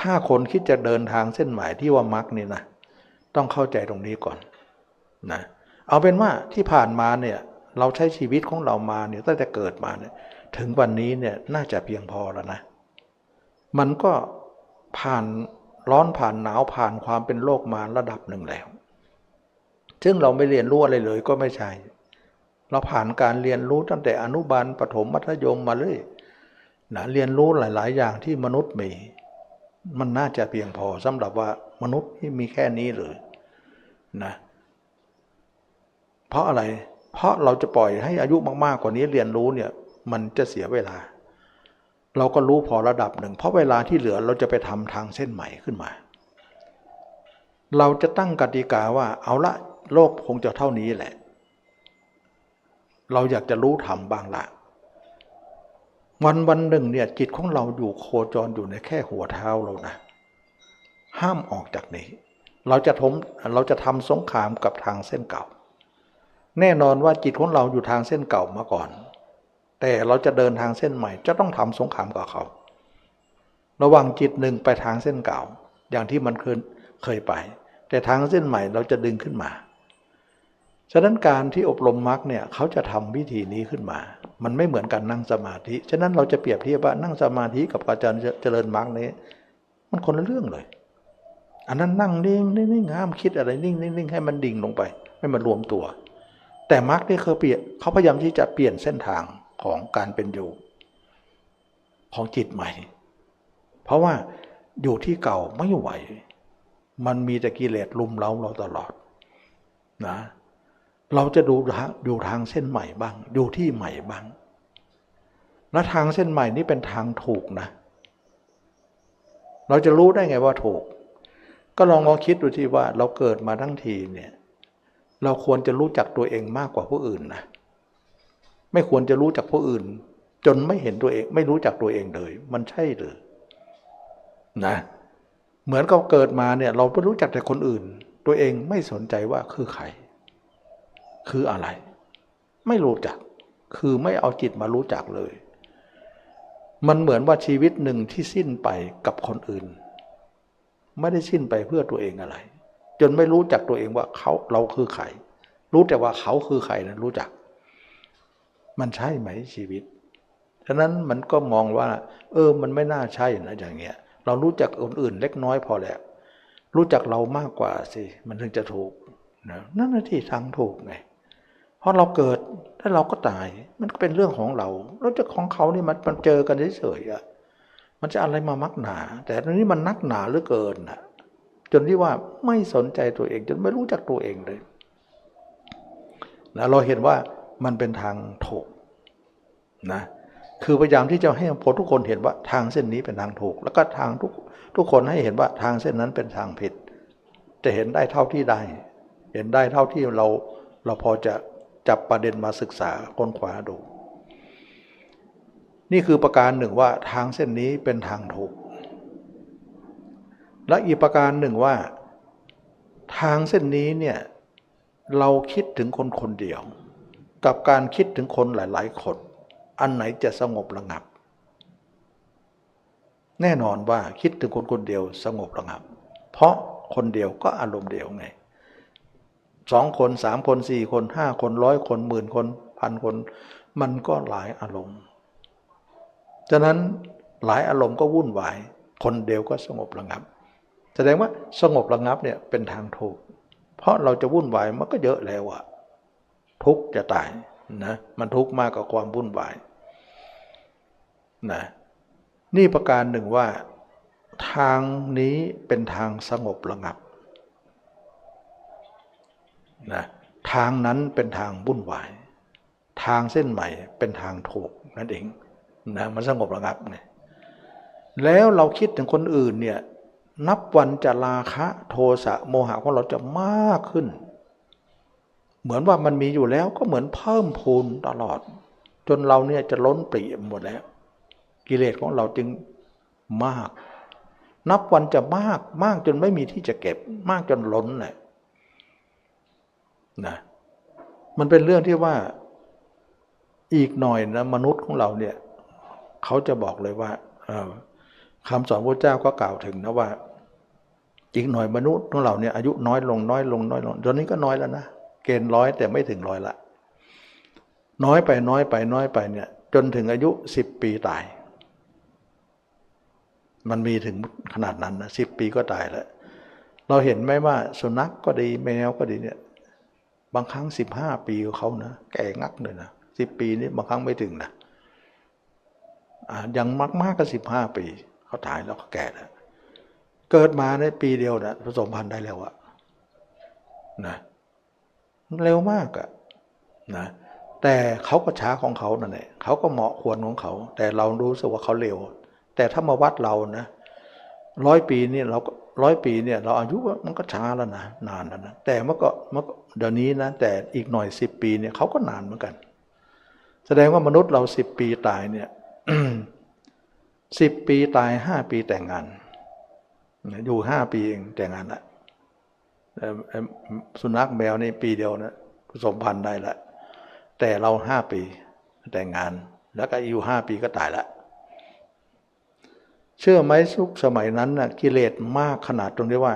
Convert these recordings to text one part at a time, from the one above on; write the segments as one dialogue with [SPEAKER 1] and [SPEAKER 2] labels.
[SPEAKER 1] ถ้าคนคิดจะเดินทางเส้นหมายที่ว่ามรรคนี่นะต้องเข้าใจตรงนี้ก่อนนะเอาเป็นว่าที่ผ่านมาเนี่ยเราใช้ชีวิตของเรามาเนี่ยตั้งแต่เกิดมาเนี่ยถึงวันนี้เนี่ยน่าจะเพียงพอแล้วนะ มันก็ผ่านร้อนผ่านหนาวผ่านความเป็นโลกมาระดับหนึ่งแล้ว ซึ่งเราไม่เรียนรู้อะไรเลยก็ไม่ใช่ เราผ่านการเรียนรู้ตั้งแต่อนุบาลปฐมมัธยมมาเลยนะเรียนรู้หลาย ๆ อย่างที่มนุษย์มี มันน่าจะเพียงพอสำหรับว่ามนุษย์ที่มีแค่นี้หรือนะเพราะอะไร เพราะเราจะปล่อยให้อายุมากๆกว่านี้เรียนรู้เนี่ยมันจะเสียเวลา เราก็รู้พอระดับหนึ่ง เพราะเวลาที่เหลือเราจะไปทำทางเส้นใหม่ขึ้นมา เราจะตั้งกติกาว่าเอาละโลกคงจะเท่านี้แหละ เราอยากจะรู้ธรรมบ้างละ วันวันหนึ่งเนี่ยจิตของเราอยู่โคจรอยู่ในแค่หัวเท้าเรานะห้ามออกจากนี้ เราจะทมเราจะทำสงครามกับทางเส้นเก่า แน่นอนว่าจิตของเราอยู่ทางเส้นเก่ามาก่อน แต่เราจะเดินทางเส้นใหม่ จะต้องทำสงครามกับเขา ระหว่างจิตหนึ่งไปทางเส้นเก่า อย่างที่มันเคยเคยไป แต่ทางเส้นใหม่เราจะดึงขึ้นมา ฉะนั้นการที่อบรมมรรคเนี่ยเขาจะทำวิธีนี้ขึ้นมา มันไม่เหมือนการนั่งสมาธิ ฉะนั้นเราจะเปรียบเทียบว่านั่งสมาธิกับการเจริญมรรคนี้ มันคนละเรื่องเลย อันนั้นนั่งนิ่งนิ่งห้ามคิดอะไรนิ่งนิ่งให้มันดิ่งลงไปให้มันรวมตัว แต่มรรคนี่เขาเปลี่ยนเขาพยายามที่จะเปลี่ยนเส้นทางของการเป็นอยู่ ของจิตใหม่ เพราะว่าอยู่ที่เก่าไม่ไหว มันมีแต่กิเลสลุมเล้าเราตลอดนะ เราจะดูอยู่ทางเส้นใหม่บ้างอยู่ที่ใหม่บ้าง และทางเส้นใหม่นี้เป็นทางถูกนะ เราจะรู้ได้ไงว่าถูก ก็ลองลองคิดดูที่ว่าเราเกิดมาทั้งทีเนี่ยเราควรจะรู้จักตัวเองมากกว่าผู้อื่นนะ ไม่ควรจะรู้จักผู้อื่น จนไม่เห็นตัวเอง ไม่รู้จักตัวเองเลย มันใช่หรือนะเหมือนกับเกิดมาเนี่ยเราไม่รู้จักแต่คนอื่น ตัวเองไม่สนใจว่าคือใคร คืออะไร ไม่รู้จัก คือไม่เอาจิตมารู้จักเลย มันเหมือนว่าชีวิตหนึ่งที่สิ้นไปกับคนอื่น ไม่ได้สิ้นไปเพื่อตัวเองอะไร จนไม่รู้จักตัวเองว่าเขาเราคือใครรู้แต่ว่าเขาคือใครนะรู้จัก มันใช่ไหมชีวิตฉะนั้นมันก็มองว่า เออ มันไม่น่าใช่นะอย่างเงี้ย เรารู้จักคนอื่นเล็กน้อยพอแล้วรู้จักเรามากกว่าสิ มันถึงจะถูกนะนั่นที่ทางถูกไง พราะเราเกิดแล้วเราก็ตาย มันก็เป็นเรื่องของเรา แล้วจะของเขานี่มันมันเจอกันเฉยๆอะมันจะอะไรมามักหนา แต่ตอนนี้มันนักหนาเหลือเกินอะจนที่ว่าไม่สนใจตัวเอง จนไม่รู้จักตัวเองเลยนะเราเห็นว่ามันเป็นทางถูกนะคือพยายามที่จะให้พทุกคนเห็นว่าทางเส้นนี้เป็นทางถูก แล้วก็ทางทุกทุกคนให้เห็นว่าทางเส้นนั้นเป็นทางผิด จะเห็นได้เท่าที่ได้ เห็นได้เท่าที่เราเราพอจะ จับประเด็นมาศึกษาค้นคว้าดู นี่คือประการหนึ่งว่าทางเส้นนี้เป็นทางถูก และอีกประการหนึ่งว่า ทางเส้นนี้เนี่ยเราคิดถึงคนคนเดียว กับการคิดถึงคนหลาย ๆ คน อันไหนจะสงบระงับ แน่นอนว่าคิดถึงคนคนเดียวสงบระงับ เพราะคนเดียวก็อารมณ์เดียวไง สองคนสามคนสี่คนห้าคนร้อยคนหมื่นคนพันคน มันก็หลายอารมณ์ฉะนั้นหลายอารมณ์ก็วุ่นวาย คนเดียวก็สงบระงับ แสดงว่าสงบระงับเนี่ยเป็นทางถูก เพราะเราจะวุ่นวายมันก็เยอะแล้วอะทุกจะตายนะมันทุกมากกว่าความวุ่นวายนะนี่ประการหนึ่งว่า ทางนี้เป็นทางสงบระงับ นะทางนั้นเป็นทางวุ่นวาย ทางเส้นใหม่เป็นทางถูกนั่นเองนะมันสงบระงับเนี่ยแล้วเราคิดถึงคนอื่นเนี่ยนับวันจะราคะโทสะโมหะของเราจะมากขึ้น เหมือนว่ามันมีอยู่แล้วก็เหมือนเพิ่มพูนตลอด จนเราเนี่ยจะล้นปรีหมดแล้ว กิเลสของเราจึงมาก นับวันจะมากมากจนไม่มีที่จะเก็บ มากจนล้นเลย นะมันเป็นเรื่องที่ว่าอีกหน่อยนะมนุษย์ของเราเนี่ยเขาจะบอกเลยว่าคำสอนพระเจ้าก็กล่าวถึงนะว่า อีกหน่อยมนุษย์ของเราเนี่ยอายุน้อยลงน้อยลงน้อยลงตอนนี้ก็น้อยแล้วนะเกณฑ์ร้อยแต่ไม่ถึงร้อยละน้อยไปน้อยไปน้อยไปเนี่ย จนถึงอายุสิบปีตาย มันมีถึงขนาดนั้นนะสิบปีก็ตายแล้ว เราเห็นไหมว่าสุนัขกก็ดีแมวก็ดีเนี่ย บางครั้งสิบห้าปีเขานะแก่งักเลยนะสิบปีนี้บางครั้งไม่ถึงนะอ่ายังมากมากก็สิบห้าปี เขาตายแล้วเขาแก่แล้วเกิดมาในปีเดียวนะผสมพันธุ์ได้แล้วอะนะเร็วมากอะนะแต่เขาก็ช้าของเขานั่นแหละเขาก็เหมาะควรของเขา แต่เรารู้สึกว่าเขาเร็ว แต่ถ้ามาวัดเรานะร้อยปีนี่เราก็ร้อยปีเนี่ย เราอายุมันก็ช้าแล้วนะนานแล้วนะแต่เมื่อก็เมื่อ เดี๋ยวนี้นะแต่อีกหน่อยสิบปีเนี่ยเขาก็นานเหมือนกัน แสดงว่ามนุษย์เราสิบปีตายเนี่ยสิบปีตายห้าปีแต่งงาน อยู่ห้าปีเองแต่งงานละสุนัขแมวนี่ปีเดียวนะผสมพันธุ์ได้ละแต่เราห้าปีแต่งงาน แล้วก็อยู่ห้าปีก็ตายละเชื่อไหมสุกสมัยนั้นนะกิเลสมากขนาดตรงที่ว่า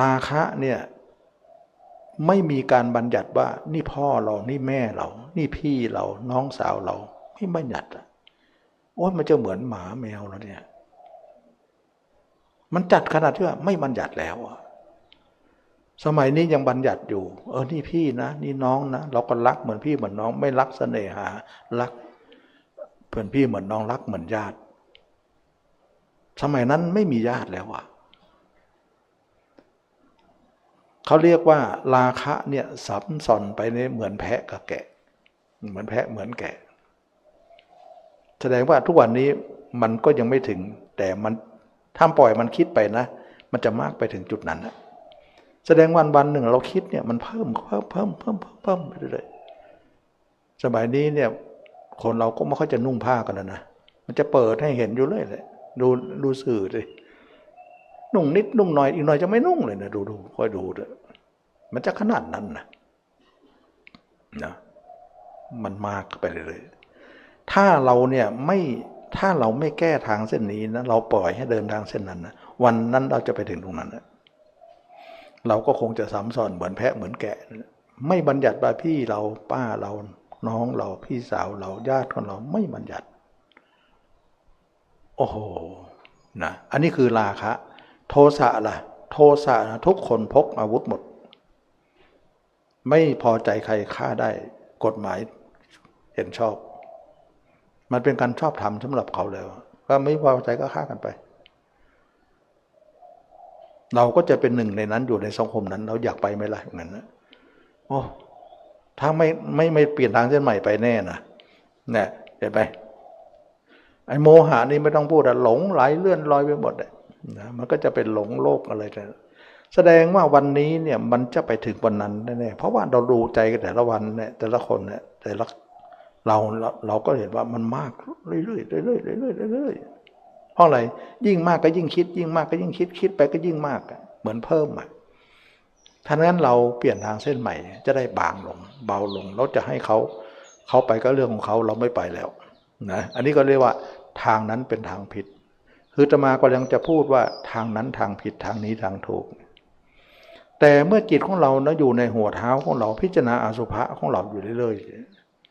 [SPEAKER 1] ราคะเนี่ย ไม่มีการบัญญัติว่า นี่พ่อเรานี่แม่เรา นี่พี่เราน้องสาวเรา ไม่บัญญัติอะโอ้ยมันจะเหมือนหมาแมวแล้วเนี่ย มันจัดขนาดที่ว่าไม่บัญญัติแล้วอะสมัยนี้ยังบัญญัติอยู่ เออ นี่พี่นะ นี่น้องนะ เราก็รักเหมือนพี่เหมือนน้อง ไม่รักเสน่หา รักเพื่อนพี่เหมือนน้องรักเหมือนญาติ สมัยนั้นไม่มีญาติแล้วอะ เขาเรียกว่าราคะเนี่ยสับสอนไปในเหมือนแพะกับแกะ เหมือนแพะเหมือนแกะ แสดงว่าทุกวันนี้มันก็ยังไม่ถึง แต่มันถ้าปล่อยมันคิดไปนะ มันจะมากไปถึงจุดนั้นนะแสดงวันวันหนึ่งเราคิดเนี่ยมันเพิ่มเพิ่มเพิ่มเพิ่มเพิ่มไปเรื่อยๆสมัยนี้เนี่ยคนเราก็ไม่ค่อยจะนุ่งผ้ากันแล้วนะมันจะเปิดให้เห็นอยู่เลยเลยดูดูสื่อเลย นุ่งนิดนุ่งหน่อยอีกหน่อยจะไม่นุ่งเลยนะดูดูค่อยดูเถอะมันจะขนาดนั้นนะนะมันมากไปเลย ถ้าเราเนี่ยไม่ถ้าเราไม่แก้ทางเส้นนี้นะเราปล่อยให้เดินทางเส้นนั้นนะวันนั้นเราจะไปถึงตรงนั้นนะเราก็คงจะซ้ำซ้อนเหมือนแพะเหมือนแกะ ไม่บัญญัติว่าพี่เราป้าเราน้องเราพี่สาวเราญาติของเราไม่บัญญัติ โอ้โหนะอันนี้คือราคะ โทสะล่ะ โทสะนะทุกคนพกอาวุธหมด ไม่พอใจใครฆ่าได้กฎหมายเห็นชอบ มันเป็นการชอบทำสำหรับเขาแล้วก็ไม่พอใจก็ฆ่ากันไป เราก็จะเป็นหนึ่งในนั้นอยู่ในสังคมนั้น เราอยากไปไหมล่ะอย่างนั้นนะโอ้ถ้าไม่ไม่ไม่เปลี่ยนทางเส้นใหม่ไปแน่นะเนี่ยเห็นไหมไอ้โมหะนี่ไม่ต้องพูดอะหลงไหลเลื่อนลอยไปหมดเลย นะมันก็จะเป็นหลงโลกอะไรแต่แสดงว่าวันนี้เนี่ยมันจะไปถึงวันนั้นแน่ๆเพราะว่าเราดูใจกันแต่ละวันเนี่ยแต่ละคนเนี่ยแต่ละเราเราก็เห็นว่ามันมากเรื่อยๆเรื่อยๆเรื่อยๆเรื่อยๆเพราะอะไรยิ่งมากก็ยิ่งคิด ยิ่งมากก็ยิ่งคิดคิดไปก็ยิ่งมากเหมือนเพิ่มอะท่านั้นเราเปลี่ยนทางเส้นใหม่ จะได้บางลง เบาลงเราจะให้เขาเขาไปก็เรื่องของเขาเราไม่ไปแล้วนะอันนี้ก็เรียกว่าทางนั้นเป็นทางผิด คือตมาก็ยังจะพูดว่าทางนั้นทางผิดทางนี้ทางถูก แต่เมื่อจิตของเราเนะอยู่ในหัวเท้าของเราพิจารณาอสุภะของเราอยู่เรื่อย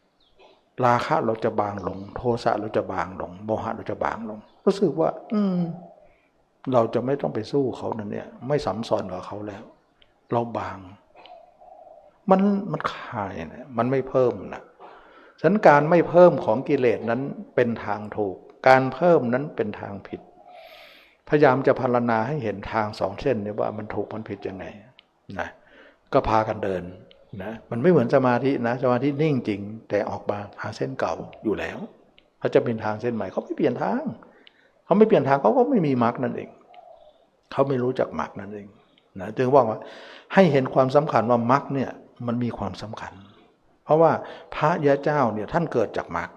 [SPEAKER 1] ๆราคะเราจะบางลง โทสะเราจะบางลงโมหะเราจะบางลง รู้สึกว่า อืม เราจะไม่ต้องไปสู้เขานั่นเนี่ย ไม่สัมสอนกับเขาแล้ว เราบาง มันมันคายนะมันไม่เพิ่มนะฉะนั้นการไม่เพิ่มของกิเลสนั้นเป็นทางถูกการเพิ่มนั้นเป็นทางผิด พยายามจะพารณาให้เห็นทางสองเส้นนี้ว่ามันถูกมันผิดยังไงนะก็พากันเดินนะมันไม่เหมือนสมาธินะสมาธินิ่งจริง แต่ออกมาหาเส้นเก่าอยู่แล้วเขาจะเป็นทางเส้นใหม่เขาไม่เปลี่ยนทางเขาไม่เปลี่ยนทางเขาก็ไม่มีมรรคนั่นเองเขาไม่รู้จักมรรคนั่นเองนะจึงว่าว่าให้เห็นความสำคัญว่ามรรคเนี่ยมันมีความสำคัญ เพราะว่าพระยาเจ้าเนี่ยท่านเกิดจากมรรค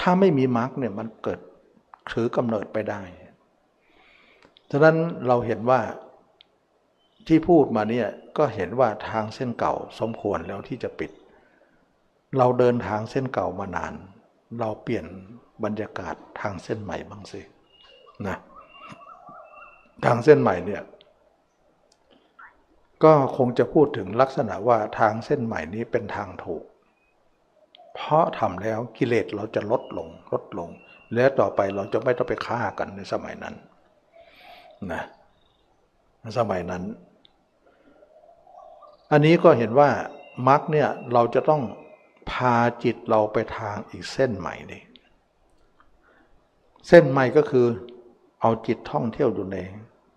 [SPEAKER 1] ถ้าไม่มีมรรคเนี่ยมันเกิดถือกำเนิดไปได้ ฉะนั้นเราเห็นว่าที่พูดมาเนี่ยก็เห็นว่าทางเส้นเก่าสมควรแล้วที่จะปิด เราเดินทางเส้นเก่ามานาน เราเปลี่ยนบรรยากาศทางเส้นใหม่บ้างสินะทางเส้นใหม่เนี่ยก็คงจะพูดถึงลักษณะว่าทางเส้นใหม่นี้เป็นทางถูก เพราะทำแล้วกิเลสเราจะลดลงลดลง และต่อไปเราจะไม่ต้องไปฆ่ากันในสมัยนั้น นะสมัยนั้น อันนี้ก็เห็นว่ามรรคเนี่ยเราจะต้องพาจิตเราไปทางอีกเส้นใหม่นี่เส้นใหม่ก็คือเอาจิตท่องเที่ยวอยู่ใน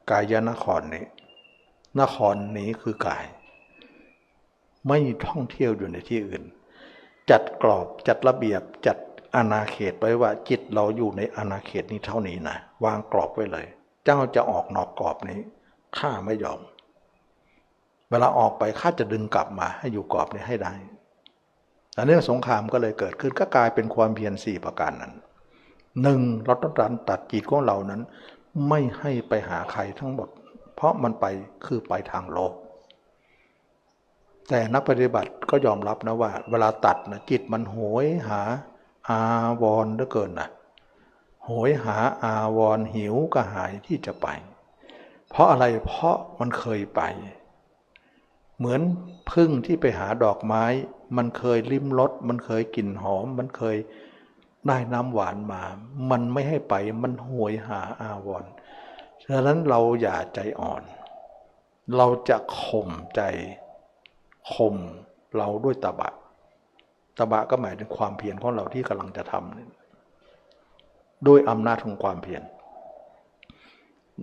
[SPEAKER 1] กายนครนี้นครนี้คือกาย ไม่ท่องเที่ยวอยู่ในที่อื่น จัดกรอบจัดระเบียบจัดอาณาเขตไว้ว่าจิตเราอยู่ในอาณาเขตนี้เท่านี้นะวางกรอบไว้เลย เจ้าจะออกนอกกรอบนี้ข้าไม่ยอม เวลาออกไปข้าจะดึงกลับมาให้อยู่กรอบนี้ให้ได้อันนี้สงครามก็เลยเกิดขึ้นก็กลายเป็นความเพียรสี่ประการนั้นหนึ่งเราต้องการตัดจิตของเรานั้น ไม่ให้ไปหาใครทั้งหมด เพราะมันไปคือไปทางโลก แต่นักปฏิบัติก็ยอมรับนะว่า เวลาตัดนะจิตมันโหยหาอาวรเหลือเกินนะ โหยหาอาวรหิวกระหายที่จะไป เพราะอะไรเพราะมันเคยไป เหมือนพึ่งที่ไปหาดอกไม้ มันเคยลิ้มรสมันเคยกลิ่นหอม มันเคยได้น้ำหวานมา มันไม่ให้ไปมันโหยหาอาวรฉะนั้นเราอย่าใจอ่อน เราจะข่มใจข่มเราด้วยตบะตบะก็หมายถึงความเพียรของเราที่กำลังจะทำนี่ ด้วยอำนาจของความเพียร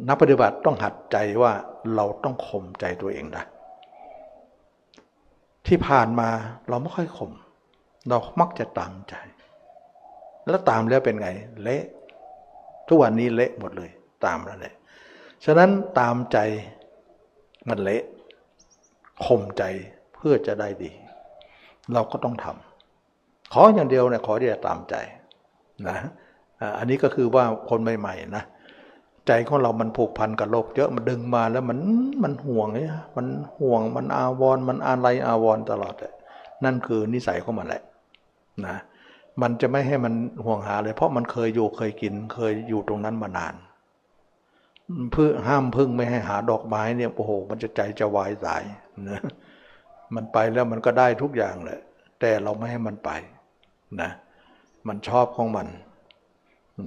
[SPEAKER 1] นักปฏิบัติต้องหัดใจว่าเราต้องข่มใจตัวเองนะที่ผ่านมาเราไม่ค่อยข่มเรามักจะตามใจ แล้วตามแล้วเป็นไง เละทุกวันนี้เละหมดเลย ตามแล้วเนี่ยฉะนั้นตามใจมันเละข่มใจเพื่อจะได้ดี เราก็ต้องทำขออย่างเดียวเนี่ยขอที่จะตามใจนะ อันนี้ก็คือว่าคนใหม่ๆนะใจของเรามันผูกพันกับโลกเยอะมันดึงมาแล้วมันมันห่วงเนี่ยมันห่วงมันอาวรมันอะไรอาวรตลอดเลยนั่นคือนิสัยของมันแหละนะมันจะไม่ให้มันห่วงหาเลย เพราะมันเคยอยู่เคยกินเคยอยู่ตรงนั้นมานานเพื่อห้ามพึ่งไม่ให้หาดอกไม้เนี่ยโอ้โห มันจะใจจะวายสายนะมันไปแล้วมันก็ได้ทุกอย่างเลยแต่เราไม่ให้มันไปนะมันชอบของมัน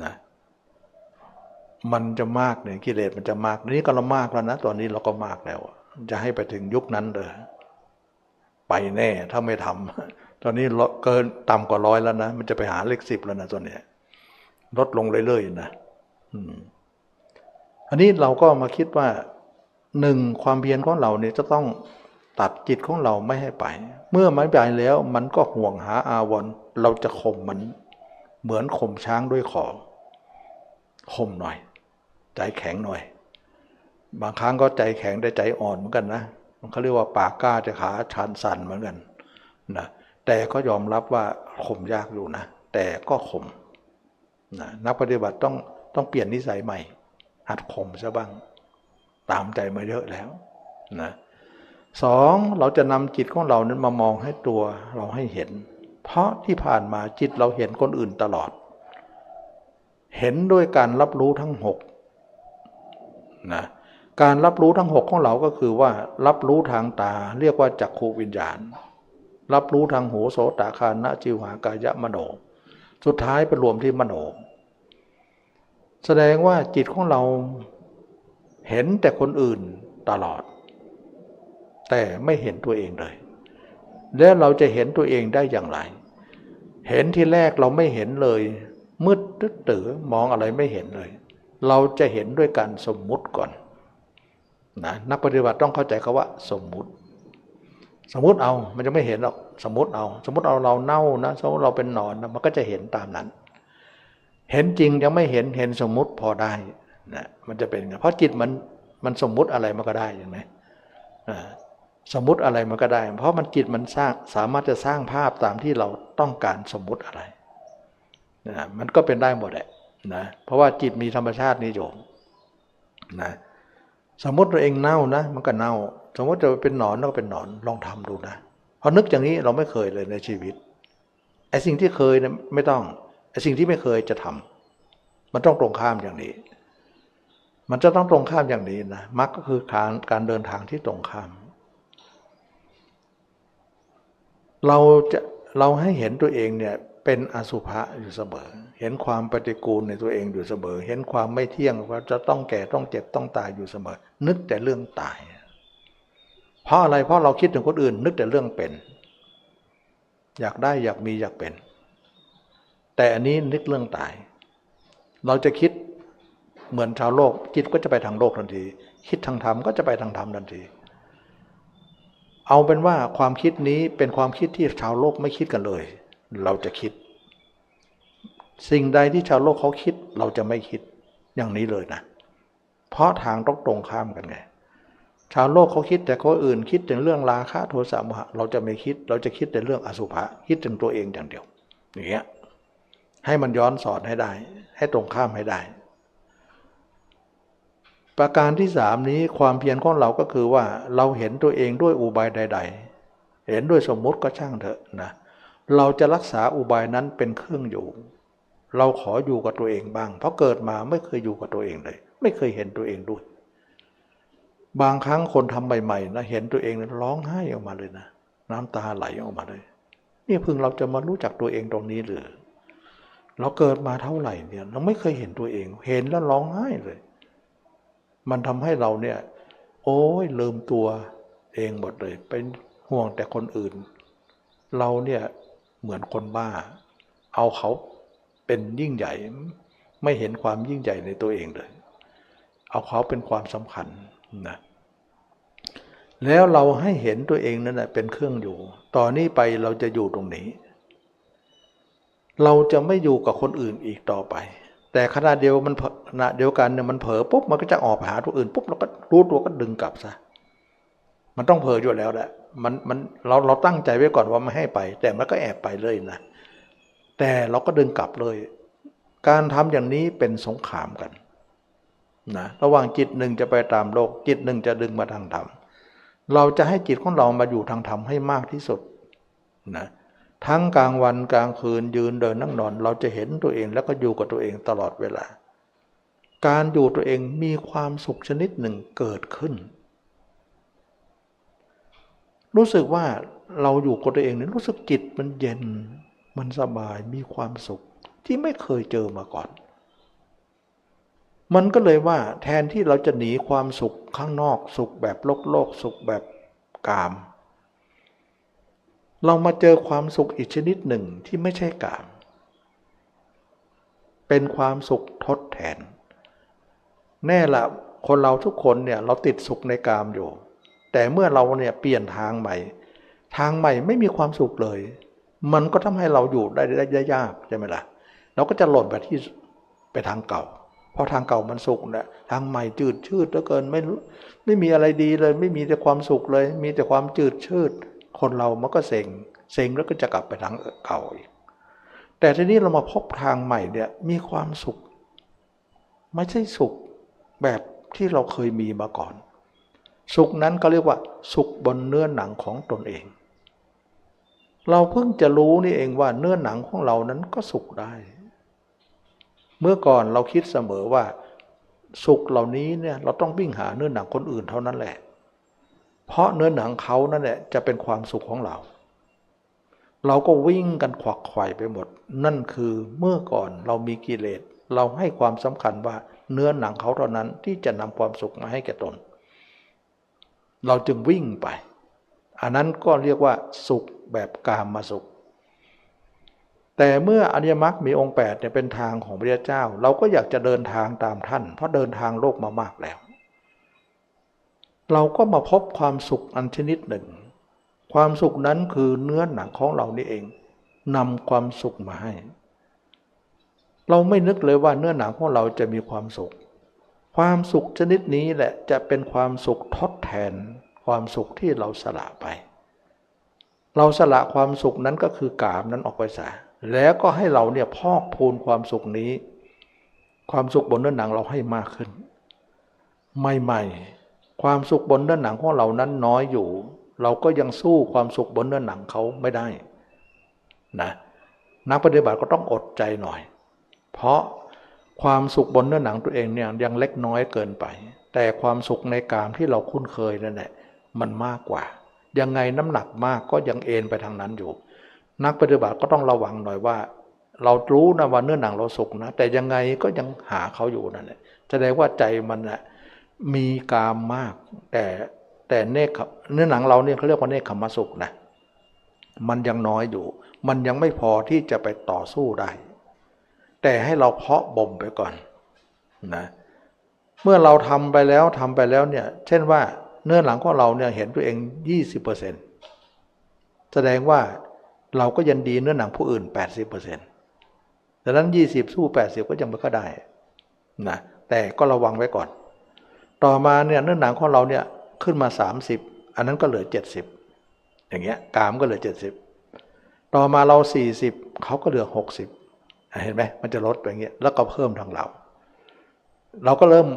[SPEAKER 1] นะมันจะมากเนี่ยกิเลสมันจะมากนี้ก็เรามากแล้วนะตอนนี้เราก็มากแล้ว จะให้ไปถึงยุคนั้นเลยไปแน่ถ้าไม่ทำตอนนี้เกินต่ำกว่าร้อยแล้วนะมันจะไปหาเลขสิบแล้วนะตอนนี้ลดลงเรื่อยๆนะอันนี้เราก็มาคิดว่าหนึ่งความเพียรของเราเนี่ยจะต้องตัดจิตของเราไม่ให้ไป เมื่อไม่ไปแล้วมันก็ห่วงหาอาวรเราจะข่มมัน เหมือนข่มช้างด้วยขอข่มหน่อย ใจแข็งหน่อย บางครั้งก็ใจแข็งได้ใจอ่อนเหมือนกันนะมันเขาเรียกว่าปากกล้าจะขาชันสั่นเหมือนกันนะแต่ก็ยอมรับว่าข่มยากอยู่นะ แต่ก็ข่มนะนักปฏิบัติต้องต้องเปลี่ยนนิสัยใหม่ หัดข่มซะบ้าง ตามใจมาเยอะแล้วนะสองเราจะนำจิตของเรานั้นมามองให้ตัวเราให้เห็น เพราะที่ผ่านมาจิตเราเห็นคนอื่นตลอด เห็นด้วยการรับรู้ทั้งหกนะการรับรู้ทั้งหกของเราก็คือว่า รับรู้ทางตาเรียกว่าจักขูวิญญาณ รับรู้ทางหูโสตคานะจิวหากายะมโน สุดท้ายไปรวมที่มโน แสดงว่าจิตของเราเห็นแต่คนอื่นตลอด แต่ไม่เห็นตัวเองเลย แล้วเราจะเห็นตัวเองได้อย่างไร เห็นที่แรกเราไม่เห็นเลย มืดตึ๊ดตือมองอะไรไม่เห็นเลย เราจะเห็นด้วยการสมมุติก่อนนะนักปฏิบัติต้องเข้าใจคาว่า สมมุติ สมมุติเอามันจะไม่เห็นหรอกสมมติเอา สมมติเอาเราเน่านะสมมติเราเป็นหนอนนะมันก็จะเห็นตามนั้น เห็นจริงยังไม่เห็นเห็นสมมุติพอได้นะมันจะเป็นไงเพราะจิตมันมันสมมุติอะไรมันก็ได้ใช่ไหม สมมติอะไรมันก็ได้ เพราะมันจิตมันสร้างสามารถจะสร้างภาพตามที่เราต้องการสมมติอะไรนะมันก็เป็นได้หมดแหละนะเพราะว่าจิตมีธรรมชาตินี้อยู่นะสมมติตัวเองเน่านะ มันก็เน่า สมมติจะเป็นหนอนก็เป็นหนอนลองทำดูนะพอนึกอย่างนี้เราไม่เคยเลยในชีวิตไอ้สิ่งที่เคยนะไม่ต้องไอ้สิ่งที่ไม่เคยจะทำมันต้องตรงข้ามอย่างนี้ มันจะต้องตรงข้ามอย่างนี้นะมรรคก็คือการการเดินทางที่ตรงข้าม เราจะเราให้เห็นตัวเองเนี่ยเป็นอสุภะอยู่เสมอ เห็นความปฏิกูลในตัวเองอยู่เสมอ เห็นความไม่เที่ยงว่าจะต้องแก่ต้องเจ็บต้องตายอยู่เสมอ นึกแต่เรื่องตาย เพราะอะไรเพราะเราคิดถึงคนอื่น นึกแต่เรื่องเป็น อยากได้อยากมีอยากเป็น แต่อันนี้นึกเรื่องตาย เราจะคิดเหมือนชาวโลกจิตก็จะไปทางโลกทันที คิดทางธรรมก็จะไปทางธรรมทันที เอาเป็นว่าความคิดนี้เป็นความคิดที่ชาวโลกไม่คิดกันเลย เราจะคิด สิ่งใดที่ชาวโลกเขาคิด เราจะไม่คิดอย่างนี้เลยนะ เพราะทางต้องตรงข้ามกันไง ชาวโลกเขาคิดแต่คนอื่นคิดถึงเรื่องราคะโทสะโมหะ เราจะไม่คิด เราจะคิดแต่เรื่องอสุภะคิดถึงตัวเองอย่างเดียวอย่างเงี้ยให้มันย้อนสอนให้ได้ ให้ตรงข้ามให้ได้ ประการที่สามนี้ความเพียรของเราก็คือว่าเราเห็นตัวเองด้วยอุบายใด ๆ เห็นด้วยสมมุติก็ช่างเถอะนะเราจะรักษาอุบายนั้นเป็นเครื่องอยู่ เราขออยู่กับตัวเองบ้าง เพราะเกิดมาไม่เคยอยู่กับตัวเองเลย ไม่เคยเห็นตัวเองด้วย บางครั้งคนทำใหม่ๆนะเห็นตัวเองร้องไห้ออกมาเลยนะ น้ำตาไหลออกมาเลยนี่เพิ่งเราจะมารู้จักตัวเองตรงนี้หรือเราเกิดมาเท่าไหร่เนี่ย เราไม่เคยเห็นตัวเอง เห็นแล้วร้องไห้เลย มันทำให้เราเนี่ย โอ้ยลืมตัวเองหมดเลย เป็นห่วงแต่คนอื่น เราเนี่ยเหมือนคนบ้า เอาเขาเป็นยิ่งใหญ่ ไม่เห็นความยิ่งใหญ่ในตัวเองเลย เอาเขาเป็นความสำคัญนะแล้วเราให้เห็นตัวเองนั่นแหละเป็นเครื่องอยู่ ต่อนนี้ไปเราจะอยู่ตรงนี้ เราจะไม่อยู่กับคนอื่นอีกต่อไป แต่ขณะเดียวมันขณะเดียวกันเนี่ยมันเผลอปุ๊บมันก็จะออกไปหาตัวอื่นปุ๊บเราก็รู้ตัวก็ดึงกลับซะมันต้องเผลออยู่แล้วแหละมันมันเราเราตั้งใจไว้ก่อนว่าไม่ให้ไป แต่มันก็แอบไปเลยนะแต่เราก็ดึงกลับเลย การทำอย่างนี้เป็นสงครามกันนะระหว่างจิตหนึ่งจะไปตามโลก จิตหนึ่งจะดึงมาทางธรรมเราจะให้จิตของเรามาอยู่ทางธรรมให้มากที่สุดนะ ทั้งกลางวันกลางคืนยืนเดินนั่งนอน เราจะเห็นตัวเองแล้วก็อยู่กับตัวเองตลอดเวลา การอยู่ตัวเองมีความสุขชนิดหนึ่งเกิดขึ้น รู้สึกว่าเราอยู่กับตัวเองเนี่ยรู้สึกจิตมันเย็นมันสบายมีความสุขที่ไม่เคยเจอมาก่อน มันก็เลยว่าแทนที่เราจะหนีความสุขข้างนอกสุขแบบโลกโลกสุขแบบกาม เรามาเจอความสุขอีกชนิดหนึ่งที่ไม่ใช่กาม เป็นความสุขทดแทน แน่ละคนเราทุกคนเนี่ยเราติดสุขในกามอยู่ แต่เมื่อเราเนี่ยเปลี่ยนทางใหม่ ทางใหม่ไม่มีความสุขเลย มันก็ทำให้เราอยู่ได้ได้ยากใช่ไหมละ่ะ เราก็จะหล่นไปที่ไปทางเก่า เพราะทางเก่ามันสุขนะทางใหม่จืดชืดเหลือเกินไม่ไม่มีอะไรดีเลย ไม่มีแต่ความสุขเลย มีแต่ความจืดชืด คนเรามันก็เซ็งเซ็งแล้วก็จะกลับไปทางเก่าอีก แต่ทีนี้เรามาพบทางใหม่เนี่ยมีความสุข ไม่ใช่สุขแบบที่เราเคยมีมาก่อน สุขนั้นก็เรียกว่า สุขบนเนื้อหนังของตนเอง เราเพิ่งจะรู้นี่เองว่าเนื้อหนังของเรานั้นก็สุขได้ เมื่อก่อนเราคิดเสมอว่า สุขเหล่านี้เนี่ยเราต้องวิ่งหาเนื้อหนังคนอื่นเท่านั้นแหละ เพราะเนื้อหนังเขานั่นแหละจะเป็นความสุขของเรา เราก็วิ่งกันขวักไขว่ไปหมด นั่นคือเมื่อก่อนเรามีกิเลสเราให้ความสำคัญว่าเนื้อหนังเขาเท่านั้นที่จะนำความสุขมาให้แก่ตน เราจึงวิ่งไป อันนั้นก็เรียกว่าสุขแบบกามมาสุข แต่เมื่ออริยมรรคมีองค์8เนี่ยเป็นทางของพระเจ้า เราก็อยากจะเดินทางตามท่าน เพราะเดินทางโลกมามากแล้ว เราก็มาพบความสุขอันชนิดหนึ่ง ความสุขนั้นคือเนื้อหนังของเรานี่เองนำความสุขมาให้ เราไม่นึกเลยว่าเนื้อหนังของเราจะมีความสุข ความสุขชนิดนี้แหละจะเป็นความสุขทดแทน ความสุขที่เราสละไป เราสละความสุขนั้นก็คือกามนั้นออกไปซะแล้วก็ให้เราเนี่ยพอกพูนความสุขนี้ ความสุขบนเนื้อหนังเราให้มากขึ้น ใหม่ๆ ความสุขบนเนื้อหนังของเรานั้นน้อยอยู่ เราก็ยังสู้ความสุขบนเนื้อหนังเขาไม่ได้นะนักปฏิบัติก็ต้องอดใจหน่อย เพราะความสุขบนเนื้อหนังตัวเองเนี่ยยังเล็กน้อยเกินไป แต่ความสุขในกามที่เราคุ้นเคยนั่นแหละมันมากกว่า ยังไงน้ำหนักมากก็ยังเอ็นไปทางนั้นอยู่ นักปฏิบัติก็ต้องระวังหน่อยว่า เรารู้นะว่าเนื้อหนังเราสุขนะ แต่ยังไงก็ยังหาเขาอยู่นั่นแหละแสดงว่าใจมันนะ มีกามมาก แต่แต่เนคเนื้อหนังเราเนี่ยเขาเรียกว่าเนคขมสุขนะมันยังน้อยอยู่ มันยังไม่พอที่จะไปต่อสู้ได้ แต่ให้เราเพาะบ่มไปก่อนนะเมื่อเราทำไปแล้วทำไปแล้วเนี่ย เช่นว่าเนื้อหลังของเราเนี่ยเห็นตัวเอง 20%แสดงว่าเราก็ยันดีเนื้อหนังผู้อื่น 80%ดังนั้น 20 สู้ 80 ก็ยังไม่ก็ได้นะแต่ก็ระวังไว้ก่อน ต่อมาเนี่ยเนื้อหนังของเราเนี่ยขึ้นมา 30 อันนั้นก็เหลือ 70 อย่างเงี้ยกามก็เหลือ 70 ต่อมาเรา 40 เขาก็เหลือ 60 เห็นไหมมันจะลดไปอย่างเงี้ยแล้วก็เพิ่มทางเรา เราก็เริ่ม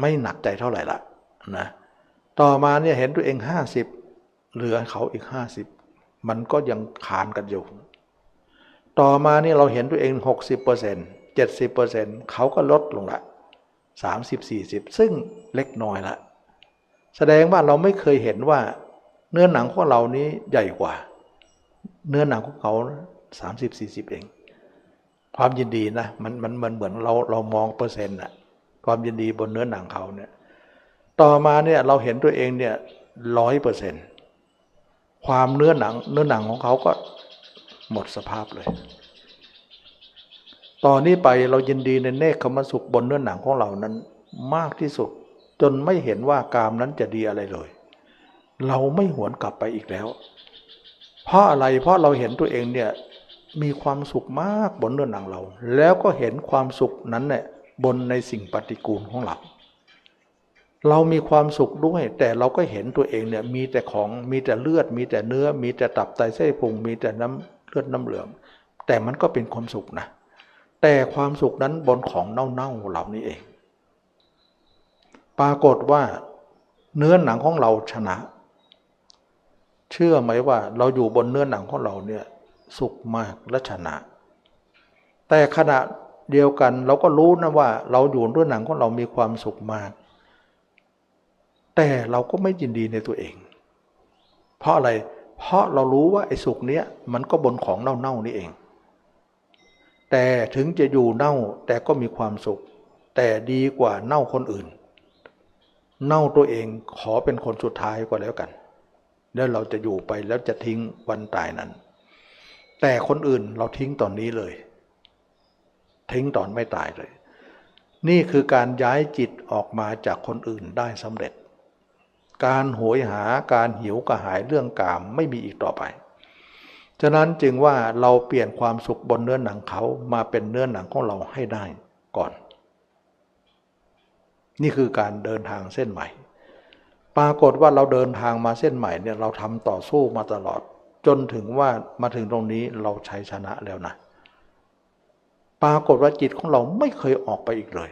[SPEAKER 1] ไม่หนักใจเท่าไหร่ละนะต่อมาเนี่ยเห็นตัวเอง 50 เหลือเขาอีก 50 มันก็ยังขานกันอยู่ ต่อมาเนี่ยเราเห็นตัวเอง 60% 70%เขาก็ลดลงละ 30 40 ซึ่งเล็กน้อยละ แสดงว่าเราไม่เคยเห็นว่าเนื้อหนังของเรานี้ใหญ่กว่า เนื้อหนังของเขา 30 40 เอง ความยินดีนะมันมันมันเหมือนเราเรามองเปอร์เซ็นต์อะความยินดีบนเนื้อหนังเขาเนี่ยต่อมาเนี่ยเราเห็นตัวเองเนี่ยร้อยเปอร์เซ็นต์ความเนื้อหนัง เนื้อหนังของเขาก็หมดสภาพเลย ตอนนี้ไปเรายินดีในเนคขมสุขบนเนื้อหนังของเรานั้นมากที่สุด จนไม่เห็นว่ากามนั้นจะดีอะไรเลย เราไม่หวนกลับไปอีกแล้ว เพราะอะไรเพราะเราเห็นตัวเองเนี่ยมีความสุขมากบนเนื้อหนังเรา แล้วก็เห็นความสุขนั้นเนี่ยบนในสิ่งปฏิกูลของเราเรามีความสุขด้วย แต่เราก็เห็นตัวเองเนี่ยมีแต่ของมีแต่เลือด มีแต่เนื้อ มีแต่ตับไตไส้นพุงมีแต่น้ำเลือดน้ำเหลือง แต่มันก็เป็นความสุขนะ แต่ความสุขนั้นบนของเน่าๆเหล่านี้เอง ปรากฏว่าเนื้อหนังของเราชนะ เชื่อไหมว่าเราอยู่บนเนื้อหนังของเราเนี่ยสุขมากและชนะ แต่ขณะเดียวกันเราก็รู้นะว่า เราอยู่ด้วยหนังของเรามีความสุขมาก แต่เราก็ไม่ยินดีในตัวเอง เพราะอะไร เพราะเรารู้ว่าไอ้สุขเนี้ยมันก็บนของเน่าๆนี่เอง แต่ถึงจะอยู่เน่าแต่ก็มีความสุข แต่ดีกว่าเน่าคนอื่น เน่าตัวเองขอเป็นคนสุดท้ายก็แล้วกัน แล้วเราจะอยู่ไปแล้วจะทิ้งวันตายนั้น แต่คนอื่นเราทิ้งตอนนี้เลย ทิ้งตอนไม่ตายเลย นี่คือการย้ายจิตออกมาจากคนอื่นได้สำเร็จ การโหยหาการหิวกระหายเรื่องกามไม่มีอีกต่อไป ฉะนั้นจึงว่าเราเปลี่ยนความสุขบนเนื้อหนังเขามาเป็นเนื้อหนังของเราให้ได้ก่อน นี่คือการเดินทางเส้นใหม่ ปรากฏว่าเราเดินทางมาเส้นใหม่เนี่ยเราทำต่อสู้มาตลอด จนถึงว่ามาถึงตรงนี้เราใช้ชนะแล้วนะ ปรากฏว่าจิตของเราไม่เคยออกไปอีกเลย